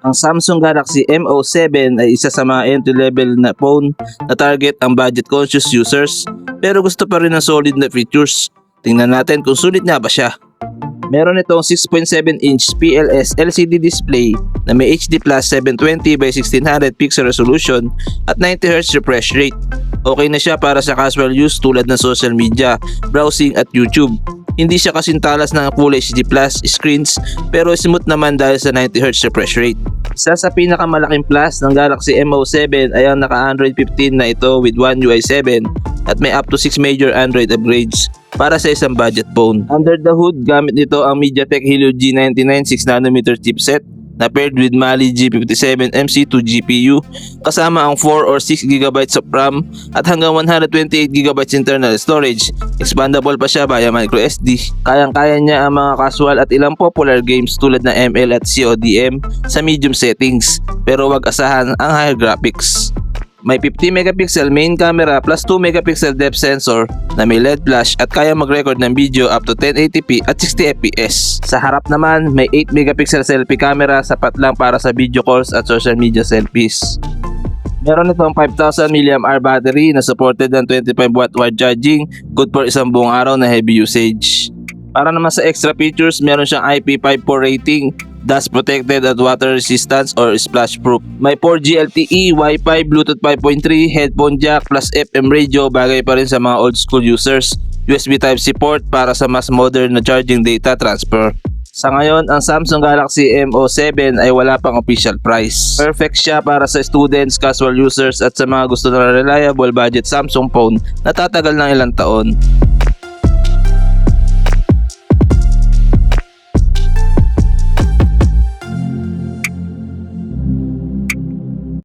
Ang Samsung Galaxy MO7 ay isa sa mga entry-level na phone na target ang budget-conscious users pero gusto pa rin ng solid na features. Tingnan natin kung sulit nga ba siya. Meron itong 6.7-inch PLS LCD display na may HD Plus 720 by 1600 pixel resolution at 90Hz refresh rate. Okay na siya para sa casual use tulad ng social media, browsing at YouTube. Hindi siya kasing talas ng Full HD Plus screens pero smooth naman dahil sa 90Hz refresh rate. Isa sa pinakamalaking plus ng Galaxy MO7 ay ang naka-Android 15 na ito with One UI 7 at may up to 6 major Android upgrades para sa isang budget phone. Under the hood, gamit nito ang MediaTek Helio G99 6nm chipset na paired with Mali G57 MC2 GPU kasama ang 4 or 6 GB of RAM at hanggang 128 GB internal storage. Expandable pa siya via microSD. Kayang-kaya niya ang mga casual at ilang popular games tulad ng ML at CODM sa medium settings pero wag asahan ang higher graphics. May 50 megapixel main camera plus 2 megapixel depth sensor na may LED flash at kaya mag-record ng video up to 1080p at 60 fps. Sa harap naman, may 8 megapixel selfie camera sapat lang para sa video calls at social media selfies. Meron itong 5000 mAh battery na supported ng 25 watt wire charging, good for isang buong araw na heavy usage. Para naman sa extra features, meron siyang IP54 rating, dust protected at water resistance or splash proof. May 4G LTE, Wi-Fi, Bluetooth 5.3, headphone jack plus FM radio bagay pa rin sa mga old school users. USB Type-C port para sa mas modern na charging data transfer. Sa ngayon, ang Samsung Galaxy MO7 ay wala pang official price. Perfect siya para sa students, casual users at sa mga gusto ng reliable budget Samsung phone na tatagal ng ilang taon.